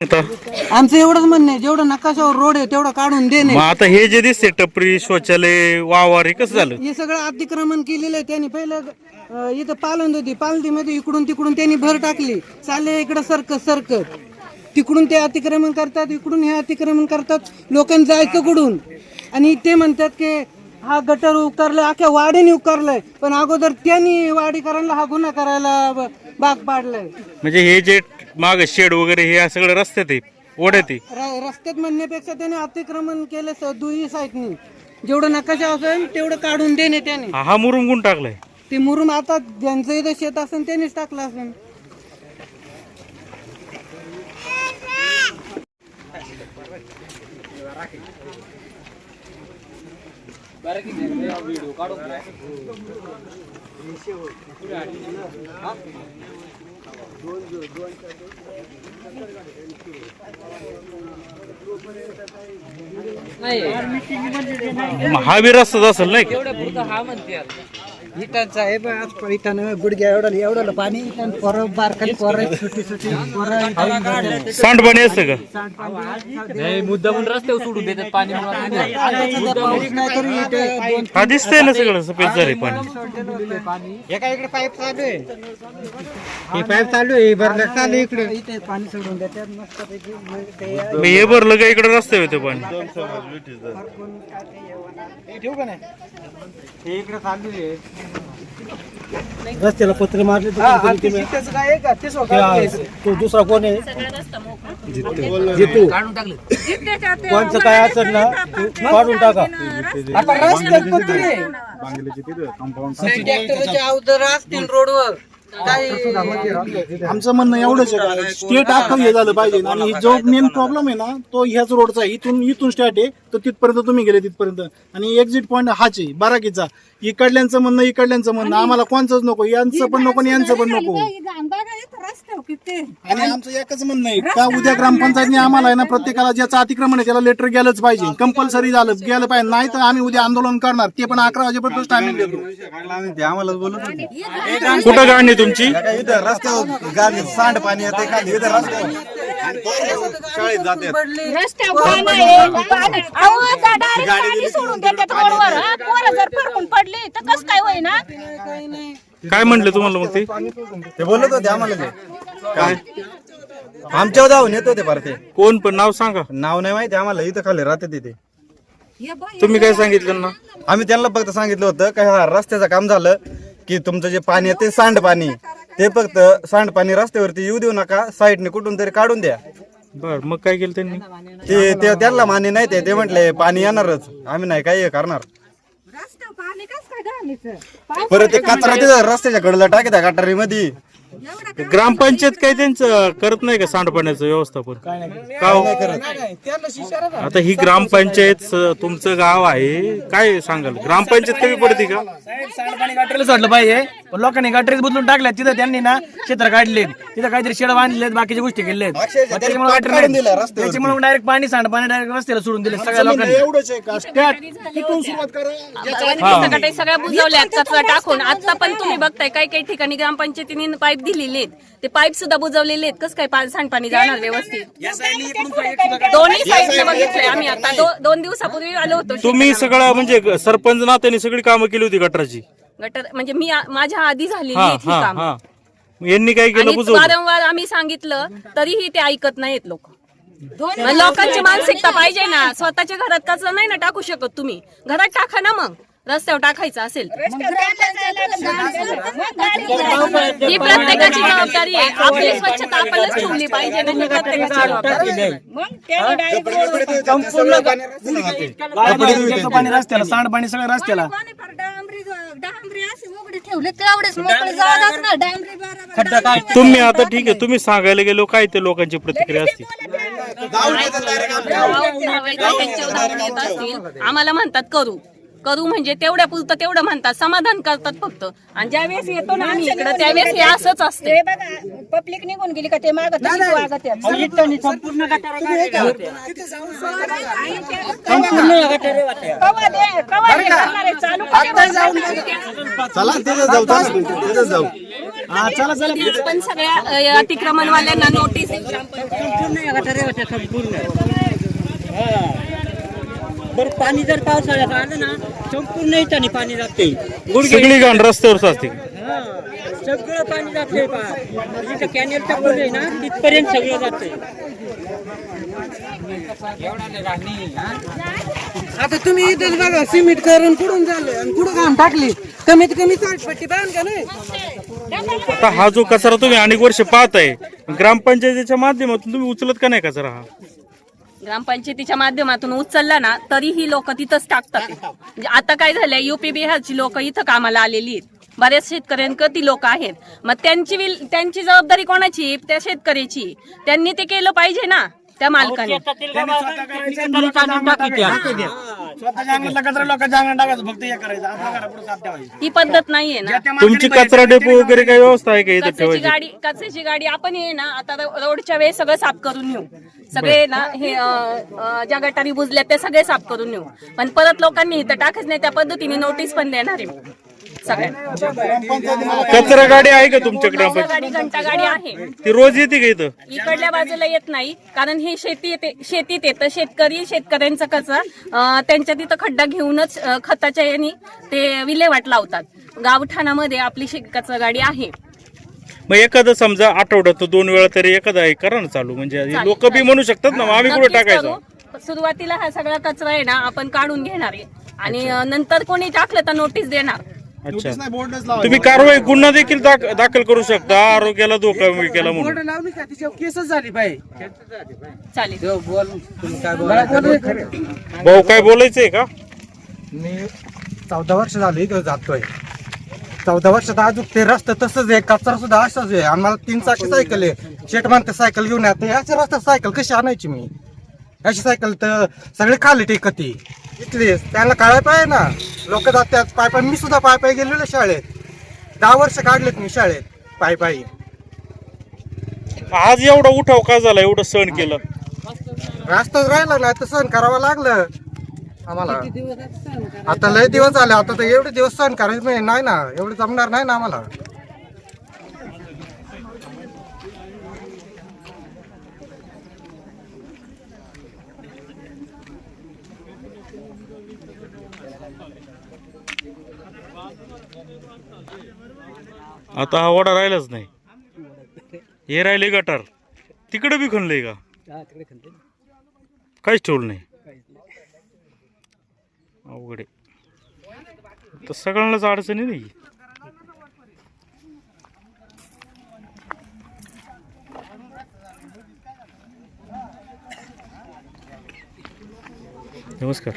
आता आमचं एवढंच म्हणणं आहे जेवढं नकाशावर रोड आहे तेवढं काढून देणे मग आता हे जे दिसते टपरी शौचालय वावर हे कसं झालं? हे सगळं अतिक्रमण केलेलं आहे त्यांनी पहिलं अं, इथं पालंद होती पालतीमध्ये इकडून तिकडून त्यांनी भर टाकली. चालले इकडं सरकत सरकत. तिकडून ते अतिक्रमण करतात इकडून हे अतिक्रमण करतात लोकांनी जायचं कुठून? आणि ते म्हणतात की हा गटर उकारलाय अख्ख्या वाडीने उकारलाय पण अगोदर त्यांनी वाडीकरांना हा गुन्हा करायला ब- भाग पाडलाय. म्हणजे हे जे माग शेड वगैरे हे सगळं रस्त्यात आहे. ओढ्यात आहे र- रस्त्यात म्हणण्यापेक्षा त्याने अतिक्रमण केलं स- दुई साईडनी. जेवढं नकाशा असेल तेवढं काढून देणे त्याने. हा हा मुरुम गुण टाकलाय. ते मुरुम आता ज्यांचं इथं शेत असेल त्यांनीच टाकलं असेल. मग हा बी असेल नाही हा म्हणते इटांचा आहे बा आज पण इटानं गुडघ्या एवढं एवढं पाणी इटान पोरं बारकाली पोरं छोटी छोटी पोरं सांडपाणी असतं का मुद्दामून रस्त्यावर सोडून देतात पाणी म्हणून आता सध्या पाऊस नाही तरी इथं दोन हा दिसतंय ना सगळं सफेद झाले पाणी एका इकडे पाईप चालू आहे हे पाईप चालू आहे भरलं चालू इकडे इथे पाणी सोडून देतात मस्त पैकी मग ते मग हे भरलं का इकडे रस्ते होते पाणी ठेवू का नाही? हे इकडे आहे रस्त्याला पत्र मारले काय आहे का? ते दुसरा कोण आहे? जितू. काढून टाकले कोणचं काय असेल ना ते काढून टाका. रोडवर. आमचं म्हणणं एवढंच आहे. का स्टेट अख्खं हे झालं पाहिजे. आणि जो मेन प्रॉब्लेम आहे ना तो ह्याच रोडचा इथून इथून स्टार्ट आहे. तर तिथपर्यंत तुम्ही गेले तिथपर्यंत. आणि एक्झिट पॉईंट हाच आहे बाराकीचा इकडल्यांचं म्हणणं इकडल्यांचं म्हणणं. आम्हाला कोणचंच नको यांचं पण नको आणि यांचं पण नको. आणि आमचं एकच म्हणणं आहे का उद्या ग्रामपंचायतने आम्हाला आहे ना प्रत्येकाला ज्याचं अतिक्रमण आहे त्याला लेटर गेलंच पाहिजे. कंपल्सरी झालं गेलं पाहिजे. नाही तर आम्ही उद्या आंदोलन करणार. ते पण अकरा वाजेपर्यंत टायमिंग देतो. आम्हाला बोलत होते. कुठं गाणी तुमची? इथं रस्त्यावर गाडी सांड पाणी येते खाली रस्त्यावर शाळेत जाते. रस्त्यावर पाणी आहे, पाणी. अहो, आता direct पाणी सोडून देतात रोडवर, हा. पोरं जर फरकून पडली तर कसं काय होईना? काय म्हणलं तुम्हाला मग ते? ते बोलत होते आम्हाला ते. काय? आमच्यावर जाऊन येत होते बरं ते. कोण पण नाव सांगा. नाव नाही माहिती आम्हाला इथं खाली राहते तिथे तुम्ही काय सांगितलं ना? आम्ही त्यांना फक्त सांगितलं होतं का हा रस्त्याचं काम झालं की तुमचं जे पाणी आहे ते सांड पाणी ते फक्त सांड पाणी रस्त्यावरती येऊ देऊ नका साईडने कुठून तरी काढून द्या. बर मग काय केलं त्यांनी? ते ते त्यांना मान्य नाही ते ते म्हटले पाणी येणारच. आम्ही नाही काही हे करणार. परत ते कचरा तिथं रस्त्याच्या कडला टाकी त्या गटारीमध्ये. ग्रामपंचायत काय त्यांचं करत नाही का सांडपाण्याचं व्यवस्थापन? का हो? आता ही ग्रामपंचायत स- तुमचं गाव आहे काय सांगाल? ग्रामपंचायत कमी पडते का? सांडपाणी गटरीला सोडलं पाहिजे. पण लोकांनी गटरीच बदलून टाकल्या तिथं त्यांनी ना क्षेत्र काढलेत. तिथं काहीतरी शेड बांधलेत बाकीच्या गोष्टी केलेत. त्याच्यामुळे डायरेक्ट पाणी सांडपाणी डायरेक्ट रस्त्याला सोडून दिले सगळ्या लोकांनी. एवढंच आहे का? स्टार्ट तिथून सुरुवात करा. सगळे सगळ्या बुजवल्यात कचरा टाकून. आता पण तुम्ही बघताय काही काही ठिकाणी ग्रामपंचायतीने पाईप दिलेले आहेत. ते पाईप सुद्धा बुजवलेले आहेत. कसं काय सांडपाणी जाणार व्यवस्थित? दोन्ही साईडला बघितलंय आम्ही आता. दो- दोन दिवसापूर्वी आलो होतो तुम्ही सगळं म्हणजे सरपंच नात्याने सगळी कामं केली होती गटराची. गटर म्हणजे मी आ- माझ्या आधी झालेली हा आहेत ही हा कामं. हा. यांनी काय केलं आणि बुजवलं? वारंवार आम्ही सांगितलं तरीही ते ऐकत नाहीत लोक. लोकांची मानसिकता पाहिजे ना. स्वतःच्या घरात कचरा नाही ना टाकू शकत तुम्ही. घरात टाका ना मग. रस्त्यावर टाकायचं असेल. ही प्रत्येकाची जबाबदारी आहे. आपली स्वच्छता आपणच ठेवली पाहिजे. ना प्रत्येकाची जबाबदारी गाड्या पाणी रस्त्याला सांडपाणी सगळं रस्त्याला तुम्ही आता ठीक आहे तुम्ही सांगायला गेलो काय ते लोकांची प्रतिक्रिया असते? आम्हाला म्हणतात करू. करू म्हणजे तेवढ्या पुरतं तेवढं म्हणतात समाधान करतात फक्त. आणि ज्यावेळेस येतो ना आम्ही इकडं त्यावेळेस हे असंच असते. पब्लिक निघून गेली का ते मागत वागत कवा दे कवा दे करणारे चालू चला तिथं जाऊ चला तिथं जाऊ. हा चला चला. उद्या पण सगळ्या अ, अतिक्रमणवाल्यांना नोटीस देऊ ग्रामपंचायत बरं पाणी जर पावसाळ्यात आलं ना संपूर्ण याच्याने पाणी जाते. सगळी घाण रस्त्यावर असते. सगळं पाणी जाते जिथं कॅनेलचा पूल आहे ना तिथपर्यंत सगळं जाते. आता तुम्ही इथं बघा सिमेंट करून कुठून झालं आणि कुठं घाम टाकली? कमीत कमी साठपट्टी बांध का नाही आता हा जो कचरा तुम्ही अनेक वर्ष पाहताय ग्रामपंचायतीच्या माध्यमातून तुम्ही उचलत का नाही कचरा हा? ग्रामपंचायतीच्या माध्यमातून उचलला ना तरीही लोक तिथंच टाकतात. म्हणजे आता काय झालंय युपी बिहारची लोक इथं कामाला आलेली आहेत. बऱ्याच शेतकऱ्यांकडे ती लोक आहेत. मग त्यांची विल- त्यांची जबाबदारी कोणाची? त्या शेतकऱ्याची. त्यांनी ते केलं पाहिजे ना त्या मालकाने. स्वतःच्या अंगणातला कचरा लोकांच्या अंगणात टाकायचं फक्त हे करायचं आपल्या घरापुढे साफ ठेवायचं ती पद्धत नाहीये ना. तुमची कचरा डेपो वगैरे काही व्यवस्था आहे का इथं कचऱ्याची ठेवायची? गाडी कचऱ्याची गाडी आपण ये ना आता रो- रोडच्या वेळेस सगळं साफ करून येऊ सगळे ना हे अ, अ, ज्या गटारी बुजल्या ते सगळे साफ करून येऊ पण परत लोकांनी इथं टाकच नाही त्या पद्धतीने नोटीस पण देणार आहे सगळ्यांना. कचरा गाडी आहे का तुमच्या कचरा ग्रामपंचायत गाडी घंटा गाडी आहे. ती रोज येते का इथं? इकडल्या बाजूला येत नाही कारण हे शेती येते शेतीत येतं. शेतकरी शेतकऱ्यांचा कचरा अं, त्यांच्या तिथं खड्डा घेऊनच अं, खताच्या याने ते विल्हेवाट लावतात. गावठाणामध्ये आपली शे- कचरा गाडी आहे. मग एखादं समजा आठवड्यात दोन वेळा तरी एखादा आहे करा ना चालू. म्हणजे लोक बी म्हणू शकतात ना मग आम्ही कुठे नक्कीच टाकायचं? करू. सुरुवातीला हा सगळा कचरा आहे ना आपण काढून घेणार आहे. आणि अं, नंतर कोणी टाकलं तर नोटीस देणार. अच्छा. नाही बोर्डच लावा तुम्ही कारवाई गुन्हा देखील दाख- दाखल करू शकता. आरोग्याला धोका केला म्हणून. बोर्ड लावली का? तिच्यावर केसच झाली पाहिजे चालेल. भाऊ काय बोलायचंय का? मी चौदा वर्ष झाली इथं जातोय. चौदा वर्षात अजून ते रस्ता तसंच आहे कचरा सुद्धा असाच आहे. आम्हाला तीन चाकी सायकल आहे. शेट म्हणते सायकल घेऊन येते याच्या रस्त्यात सायकल कशी आणायची मी? अशी सायकल तर सगळे खाली टेकती इथली त्यांना कळायला पाहिजे ना. लोक जातात. पाय पाय मी सुद्धा पाय पाय गेलेलो शाळेत. दहा वर्ष काढलेत मी शाळेत. पाय पायी. आज एवढा उठाव का झाला? एवढं सहन केलं? रस्ताच राहिला नाही. तर सहन करावं लागलं. आम्हाला. आता लय दिवस झाले. आता तर एवढे दिवस सहन करायचं नाही ना. एवढं जमणार नाही ना आम्हाला. आता हा वडा राहिलाच नाही. हे राहिले गटार. तिकडे बी खणलंय का? काहीच ठेवलं नाही. अवघड तर सगळ्यांनाच अडचणी नाही नमस्कार.